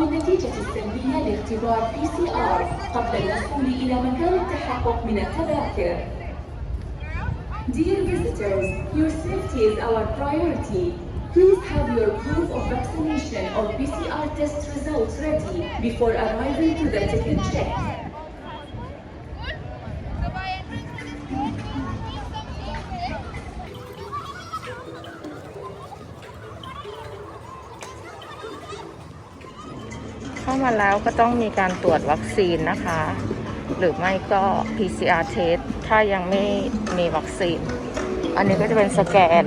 أو النتيجة السلبية لاختبار PCR قبل الوصول إلى مكان التحقق من التذاكر. Dear visitors, your safety is our priority. Please have your proof of vaccination or PCR test results ready before arriving to the ticket check. มาแล้วก็ต้องมีการตรวจวัคซีนนะคะ หรือไม่ก็ PCR test ถ้ายังไม่มีวัคซีน อันนี้ก็จะเป็นสแกน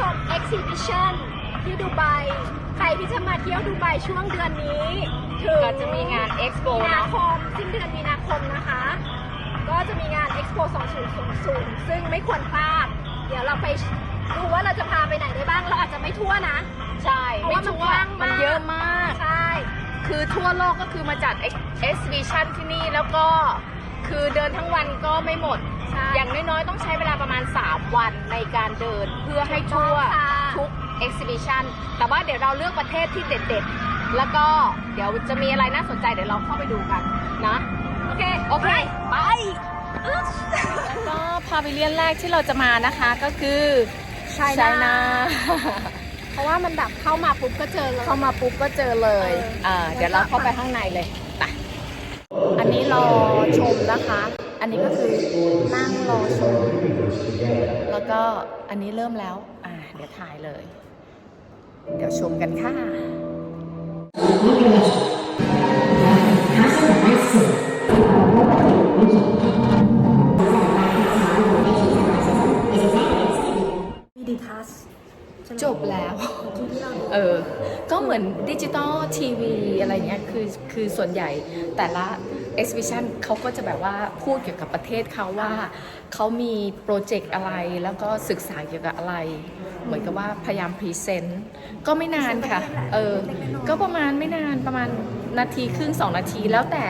ชม Exhibition ที่ดูไบ ใครที่จะมาเที่ยวดูไบช่วงเดือนนี้ถึงก็จะมีงานเอ็กโปมีนาเนาะคมสิ้นเดือนมีนาคมนะคะ ก็จะมีงาน Expo 2000 ซึ่งไม่ควรพลาด เดี๋ยวเราไปดูว่าเราจะพาไปไหนได้บ้าง เราอาจจะไม่ทั่วนะ ใช่เพราะไม่ว่ามันชัวกว้างมากมันเยอะมาก ใช่ คือทั่วโลกก็คือมาจัดเอ็กซิบิชันที่นี่แล้วก็คือเดินทั้งวันก็ไม่หมด ใช่อย่างน้อยๆ ต้องใช้เวลาประมาณ 3 วันในการเดินเพื่อให้ทั่วถูกต้องค่ะ ทุก exhibition แต่ว่าเดี๋ยวเราเลือกประเทศที่เด็ดๆ แล้วก็เดี๋ยวจะมีอะไรน่าสนใจเดี๋ยวเราเข้าไปดูกันนะ โอเค โอเค ไป แล้วก็พาวิเลียนแรกที่เราจะมานะคะก็คือ China China เพราะว่ามันแบบเข้ามาปุ๊บก็เจอเลย เข้ามาปุ๊บก็เจอเลยเอออ่อ่าเดี๋ยวเราเข้าไปข้างในเลยไปอันนี้รอชมนะคะ อันนี้ก็คือนั่งรอชมแล้วก็อันนี้เริ่มแล้ว อ่า เดี๋ยวถ่ายเลย เดี๋ยวชมกันค่ะมีดีทัสจบแล้ว เออ ก็เหมือนดิจิตอลทีวีอะไรเงี้ย คือ คือส่วนใหญ่แต่ละ exhibition เขาก็จะแบบว่าพูดเกี่ยวกับประเทศเขาว่าเขามีโปรเจกต์อะไรแล้วก็ศึกษาเกี่ยวกับอะไร เหมือนกับว่าพยายามพรีเซนต์ก็ไม่นานค่ะ เออ ก็ประมาณไม่นานประมาณนาทีครึ่งสองนาทีแล้วแต่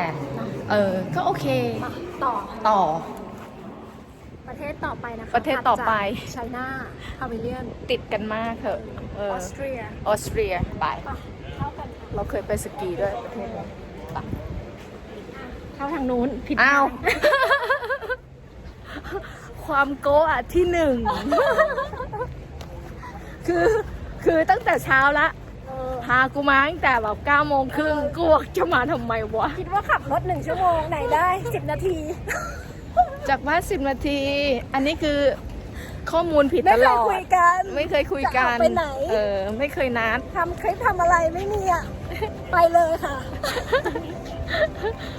เออ ก็โอเคมาต่อต่อ ประเทศต่อไปนะคะประเทศต่อไปไชน่าพาวิเลียนติดกันมากเถอะเออออสเตรียออสเตรียไปเข้ากันค่ะเราเคยไปสกีด้วยประเทศนี้ไป เข้าทางนู้นผิดอ้าวทงความโกะอะที่หนึ่ง คือคือตั้งแต่เช้าละ เออพากูมาตั้งแต่แบบเก้าโมงครึ่งกูบอกจะมาทำไมวะ คิดว่าขับรถหนึ่งชั่วโมงไหนได้สิบนาที จากบ้านสิบนาที อันนี้คือ ข้อมูลผิดไม่ตเคลยอดคุยกัน ไม่เคยคุยกัน จะออกไปไหน เออ ไม่เคยนัด ทำคลิปทำอะไรไม่มีอะ ไปเลยค่ะ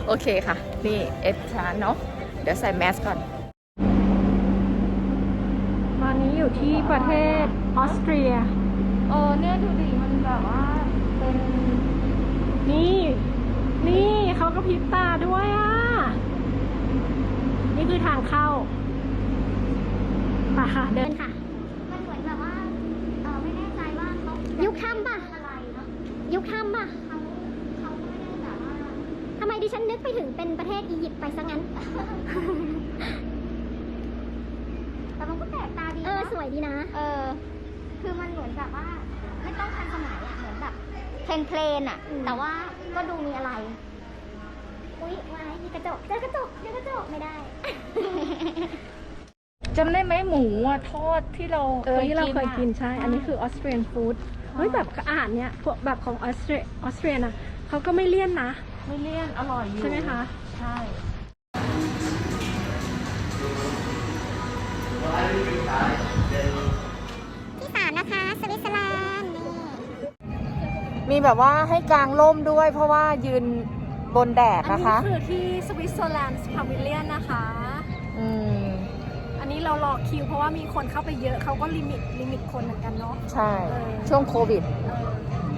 โอเคค่ะ นี่เอฟชาเนาะ เดี๋ยวใส่แมสก่อน ตอนนี้อยู่ที่ประเทศออสเตรีย เออเนี่ยดูดิมันแบบว่าเป็นนี่ นี่เขาก็พริบตาด้วยอะ นี่คือทางเข้า ป่ะค่ะเดินค่ะ มันเหมือนแบบว่าเออไม่แน่ใจว่าเขายุคค่ำป่ะ อะไรเนาะยุคค่ำป่ะเขาเขาก็ไม่ได้แบบว่าทำไมดิฉันนึกไปถึงเป็นประเทศอียิปต์ไปซะงั้น แต่มันก็แปลกตาดีเออ นะสวยดีนะ เออ คือมันเหมือนแบบว่า ไม่ต้องทันสมัยอะเหมือนแบบเพลนเพลนๆอะอืม แต่ว่าก็ดูมีอะไร อุ๊ยไว้มีกระจกเจอกระจกเจอกระจกไม่ได้ จำได้ไหมหมูอะทอดที่เราเออที่เราเคยกินอะ ใช่ อันนี้คือออสเตรียนฟู้ดเฮ้ยแบบอาหารเนี้ยพวกแบบของออสเตรียออสเตรียนะเขาก็ไม่เลี่ยนนะ ไม่เลี่ยน อร่อยอยู่ใช่ไหมคะ ใช่ ที่สามนะคะ สวิตเซอร์แลนด์นี่มีแบบว่าให้กางร่มด้วย เพราะว่ายืนบนแดดอันนะนี้คะ คือที่สวิตเซอร์แลนด์พาวิเลียนนะคะ อืม อันนี้เรารอคิวเพราะว่ามีคนเข้าไปเยอะเขาก็ลิมิตลิมิตคนเหมือนกันเนาะ ใช่ เออ ช่วงโควิด เออ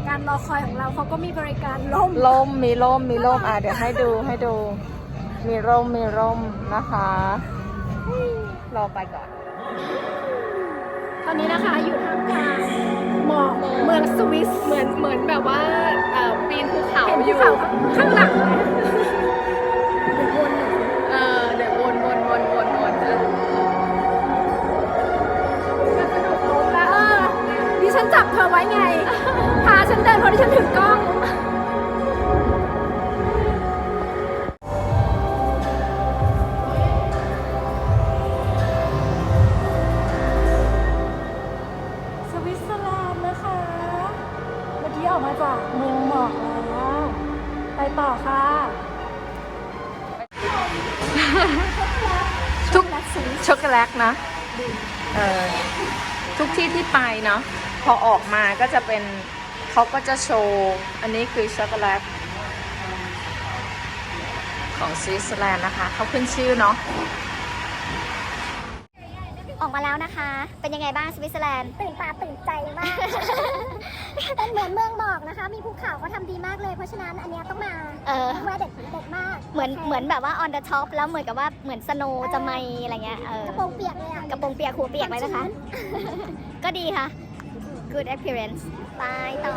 การรอคอยของเราเขาก็มีบริการล่มล่มมีล่มมีล่มอะเดี๋ยวให้ดูให้ดู มีร่มมีร่มนะคะ รอไปก่อน ตอนนี้นะคะอยู่ท่ามกลางหมอกเมืองสวิสเหมือนเหมือนแบบว่าเอ่อปีนภูเขาเห็นอภูยู่ เขาข้างหลังไหม ทุกช็อกโกแลตนะเออทุกที่ที่ไปเนาะพอออกมาก็จะเป็นเขาก็จะโชว์อันนี้คือช็อกโกแลตของสวิตเซอร์แลนด์นะคะเขาขึ้นชื่อเนาะ ออกมาแล้วนะคะ เป็นยังไงบ้างสวิตเซอร์แลนด์ ตื่นตาตื่นใจมาก เป็นเหมือนเมืองหมอกนะคะ มีภูเขาก็ทำดีมากเลย เพราะฉะนั้นอันเนี้ยต้องมาเออแวะเด็ดเด็ดมากเหมือนเหมือนแบบว่า on the top แล้วเหมือนกับว่าเหมือนสโนจะไม่อะไรเงี้ยเออกระโปรงเปียกเลยอะกระโปรงเปียกหัวเปียกเลยนะคะ ก็ดีค่ะ good appearance ไปต่อ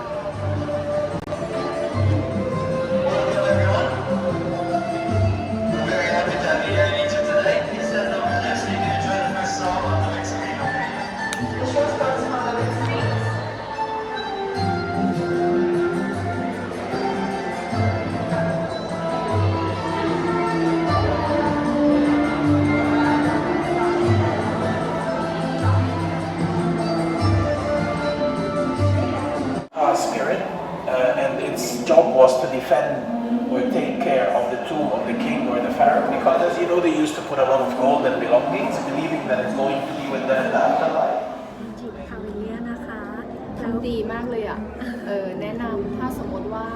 job was to defend or take care of the tomb of the king or the pharaoh, because as you know, they used to put a lot of gold and belongings, believing that it's going to be with them in the afterlife. จิบคาเวเลียนะคะทำดีมากเลยอะ เออแนะนำถ้าสมมติว่า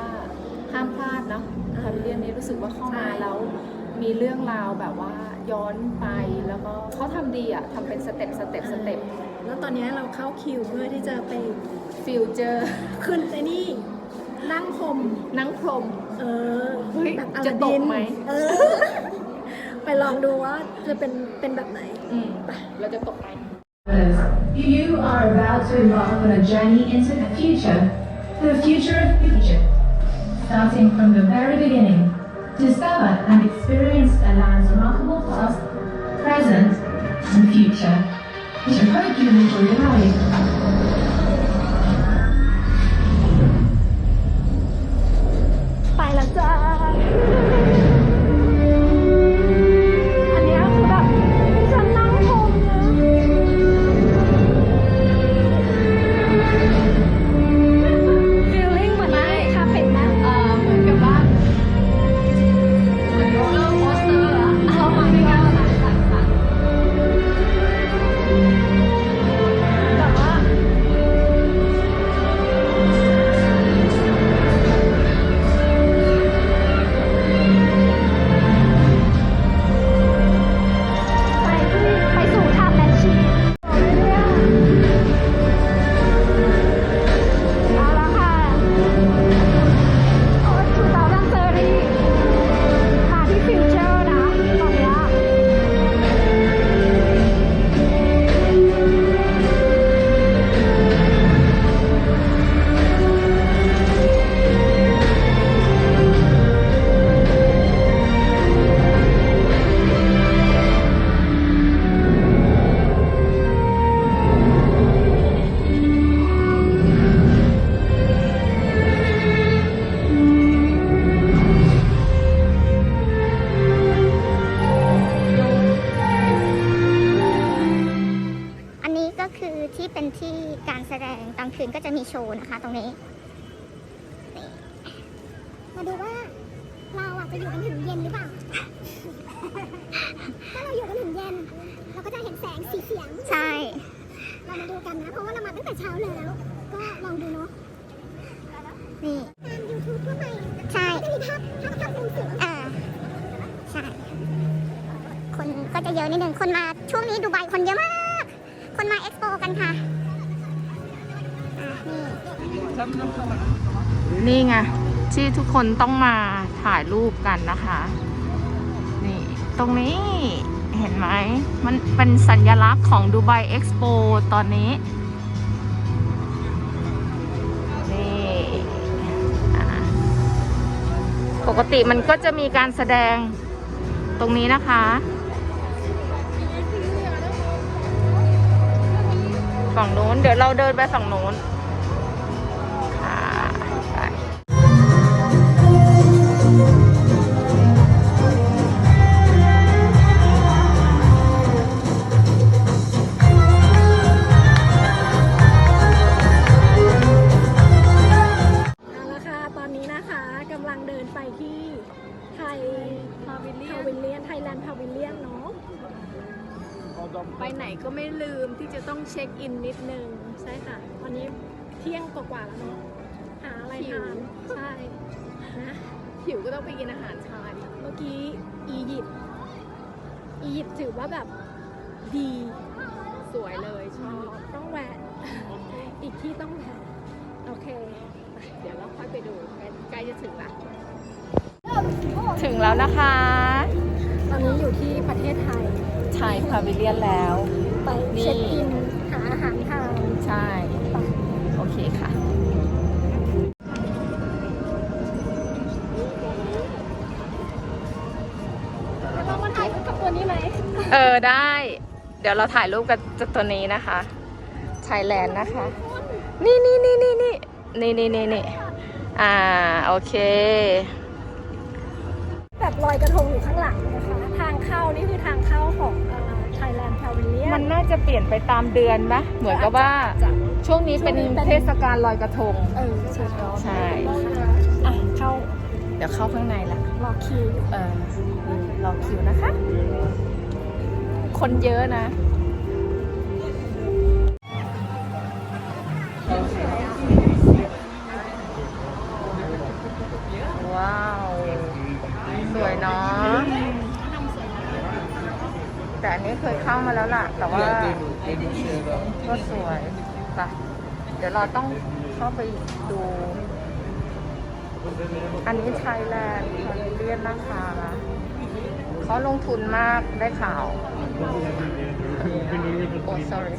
ห้ามพลาดเนาะพาวิเลียนนี้รู้สึกว่าเข้ามาแล้วมีเรื่องราวแบบว่าย้อนไปแล้วก็เขาทำดีอะทำเป็นสเต็ปสเต็ปสเต็ปแล้วตอนนี้เราเข้าคิวเพื่อที่จะไปฟิวเจอร์ขึ้นไอ้นี่ นั่งพรมนั่งพรม เออเฮ้ยแบบอจะลาตดิกนไหมเออ ไปลองดูว่าจะเป็นเป็นแบบไหน อืมเราจะตกไหม You are about to embark on a journey into the future, the future of future. Starting from the very beginning, discover and experience a land's remarkable past, present, and future. We should hope you enjoy the ride. ไปแล้วจ้า จะมีโชว์นะคะ ตรงนี้นี่มาดูว่า เราอะจะอยู่กันถึงเย็นหรือเปล่า ถ้าเราอยู่กันถึงเย็น เราก็จะเห็นแสงสีเสียง ใช่ เรามาดูกันนะ เพราะว่าเรามาตั้งแต่เช้าแล้ว ก็ลองดูเนาะ นี่ตามยูทูบทั่วไปใช่จะมีภาพภาพภาพมุมสูงอ่า ใช่ คนก็จะเยอะนิดนึง คนมาช่วงนี้ดูไบคนเยอะมาก คนมาเอ็กซ์โปกันค่ะอะ นี่ไงที่ทุกคนต้องมาถ่ายรูปกันนะคะ นี่ตรงนี้เห็นไหม มันเป็นสัญลักษณ์ของดูไบเอ็กซ์โปตอนนี้ นี่ปกติมันก็จะมีการแสดงตรงนี้นะคะ ฝั่งนู้น เดี๋ยวเราเดินไปฝั่งนู้น อียิปต์ถือว่าแบบดีสวยเลยชอบต้องแวะอีกที่ต้องแวะโอเค เดี๋ยวเราค่อยไปดูใกล้จะถึงละถึงแล้วนะคะ ตอนนี้อยู่ที่ประเทศไทยไทยพาวิเลียนแล้ว ไปเช็คอินหาอาหารทานใช่ เออได้ เดี๋ยวเราถ่ายรูปกับตัวนี้นะคะไทยแลนด์นะคะ นี่นี่นี่นี่นี่นี่นี่นี่นี่อ่าโอเค แบบลอยกระทงอยู่ข้างหลังนะคะทางเข้านี่คือทางเข้าของไทยแลนด์พาวิเลียมันน่าจะเปลี่ยนไปตามเดือนปะเหมือนกับว่าช่วงนี้เป็นเทศกาลลอยกระทงเออใช่ใช่อะเข้าเดี๋ยวเข้าข้างในละรอคิวอยู่เออรอคิวนะคะ คนเยอะนะว้าว สวยเนาะแต่อันนี้เคยเข้ามาแล้วล่ะ แต่ว่าก็สวยค่ะเดี๋ยวเราต้องเข้าไปดู อันนี้ไทยแลนด์คอนเลียนนะคะเขาลงทุนมากได้ข่าว โอ้ sorry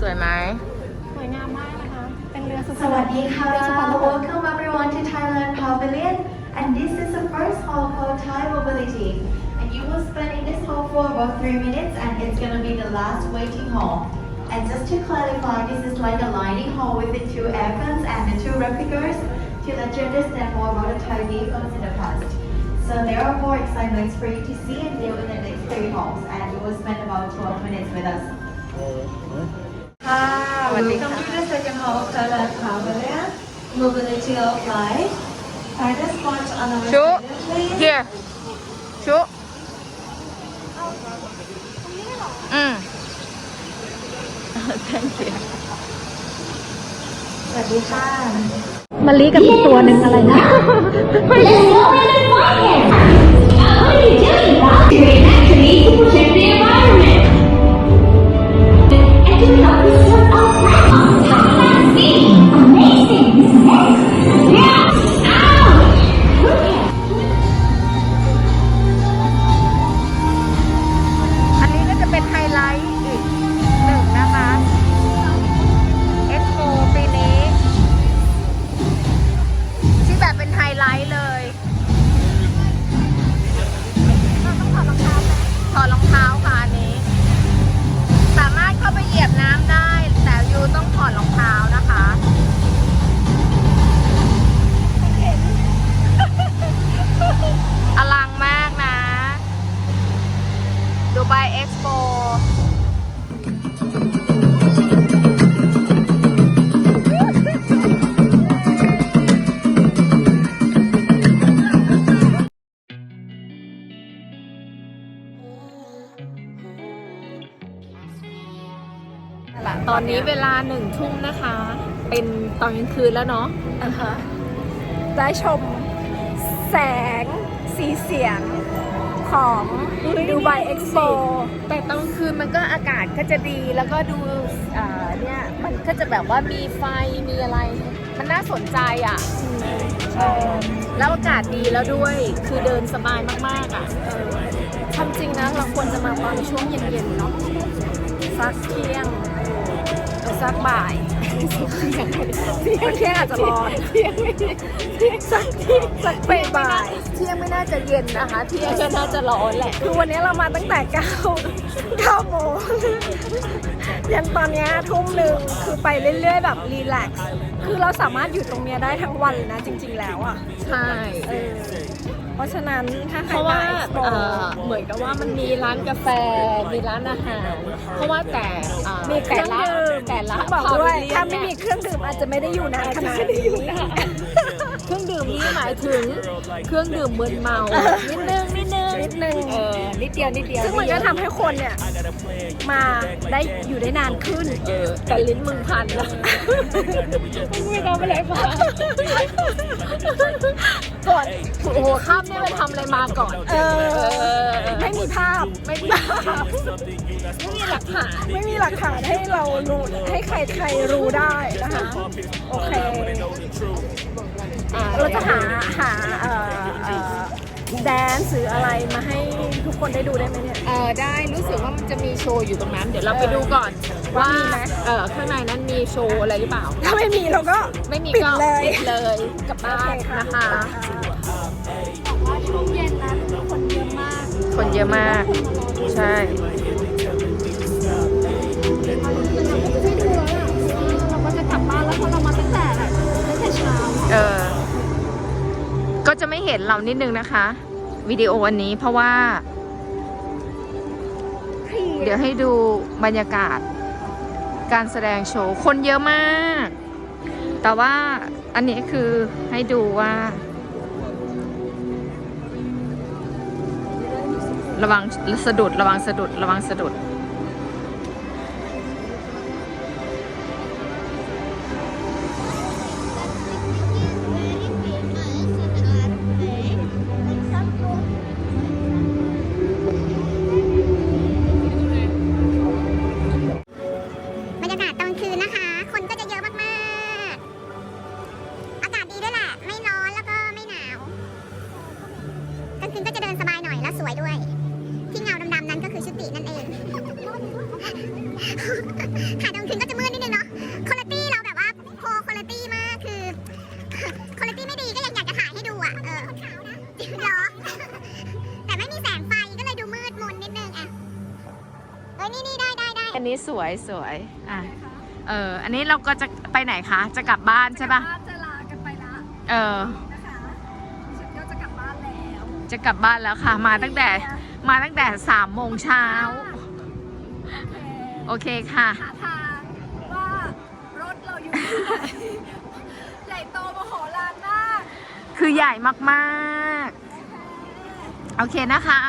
สวยไหม สวยงามมากนะคะ เป็นเรือสุพรรณ Sawadika, เรือสุพรรณหงส์ welcome everyone to Thailand Pavilion. And this is the first hall called Thai Mobility. And you will spend in this hall for about three minutes and it's gonna be the last waiting hall. And just to clarify, this is like a lining hall with the two airguns and the two replicas to let you understand more about the Thai vehicles in the past. So there are more excitements for you to see and view in the next three halls and you will spend about 12 minutes with us. Hi, Sawadee welcome ka. to the second hall of Thailand Pavilion. Mobility of life. Find a spot on our Shu, schedule, please. here ชุอืม Thank you สวัสดีค่ะมะลิกับอีกตัวหนึ่งอะไรนะอัน เวลาหนึ่งทุ่มนะคะ เป็นตอนกลางคืนแล้วเนาะได้ชมแสงสีเสียงของดูไบเอ็กซ์โปแต่ตอนกลางคืนมันก็อากาศก็จะดีแล้วก็ดูอ่าเนี่ยมันก็จะแบบว่ามีไฟมีอะไร มันน่าสนใจอะเออแล้วอากาศดีแล้วด้วยคือเดินสบายมากๆอะเออความจริงนะเราควรจะมาตอนช่วงเย็นๆเนาะสักเที่ยงเออ สักบ่ายเที่ยงเที่ยงอาจจะร้อนเที่ยงสักเที่ยงสักบ่ายเที่ยงไม่น่าจะเย็นนะคะ เที่ยงก็น่าจะร้อนแหละ คือวันนี้เรามาตั้งแต่9 9โมงยันตอนเนี้ยทุ่มหนึ่งคือไปเรื่อยๆ แบบรีแลกซ์คือเราสามารถอยู่ตรงเนี้ยได้ทั้งวันเลยนะจริง ๆ แล้วอะ ใช่ เออเพราะฉะนั้นถ้าใคเพรราะมาว่าเอ็กซ์โปเอ่อเหมือนกับว่ามันมีร้านกาแฟ มีร้านอาหาร เพราะว่าแต่อ่ามีเคแต่รื่องละดื่มแต่ละบอกด้วยพวเลีนถ้าไม่เนี่มียเครื่องดื่มอาจจะไม่ได้อยู่นานขนาดนี้ เครื่องดื่มนี่หมายถึงเครื่องดื่มมึนเมานิดนึงนิด นึงนิดนึง เออนิดเดียวนิดเดียวซึ่งมันก็ทำให้คนเนี่ย มาได้อยู่ได้นานขึ้น เออแต่ลิ้นมึงพันแล้ว มึงไม่ทำอะไรมาก่อนโอ้โหข้ามนี่ไปทำอะไรมาก่อนเออเออ ไม่มีภาพ ไม่มีภาพ ไม่มีหลักฐาน ไม่มีหลักฐานให้เรารู้ให้ใครใครๆรู้ได้นะคะ โอเคอ่าเราจะหาหาเอ่อเอ่อ แดนซ์หรืออะไรมาให้ทุกคนได้ดูได้ไหมเนี่ย เออได้รู้สึกว่ามันจะมีโชว์อยู่ตรงนั้น เดี๋ยวเราไปดูก่อนว่ามีไหม เออข้างในนั้นมีโชว์อะไรหรือเปล่า ถ้าไม่มีเราก็ไม่มีปิดก็เลย ปิดเลยกลับบ้านนะคะบอกว่าช่วงเย็นนะคนเยอะมากคนเยอะมาก ใช่เราก็จะกลับบ้านแล้วเพราะเรามาตั้งแต่แบบตั้งแต่เช้า เออ ก็จะไม่เห็นเรานิดนึงนะคะวิดีโออันนี้เพราะว่า เดี๋ยวให้ดูบรรยากาศ การแสดงโชว์คนเยอะมาก แต่ว่าอันนี้คือให้ดูว่า ระวังสะดุดระวังสะดุดระวังสะดุด อันนี้สวยสวยอะเอออันนี้เราก็จะไปไหนคะ จะกลับบ้านใช่ปะจะลากันไปละเออนะคะฉันก็จะกลับบ้านแล้ว จะกลับบ้านแล้วค่ะ มาตั้งแต่มาตั้งแต่สามโมงเช้าโอเคค่ะหาทางว่ารถเราอยู่ที่ไหนใหญ่โตมโหฬารมาก คือใหญ่มากๆ โอเคนะคะ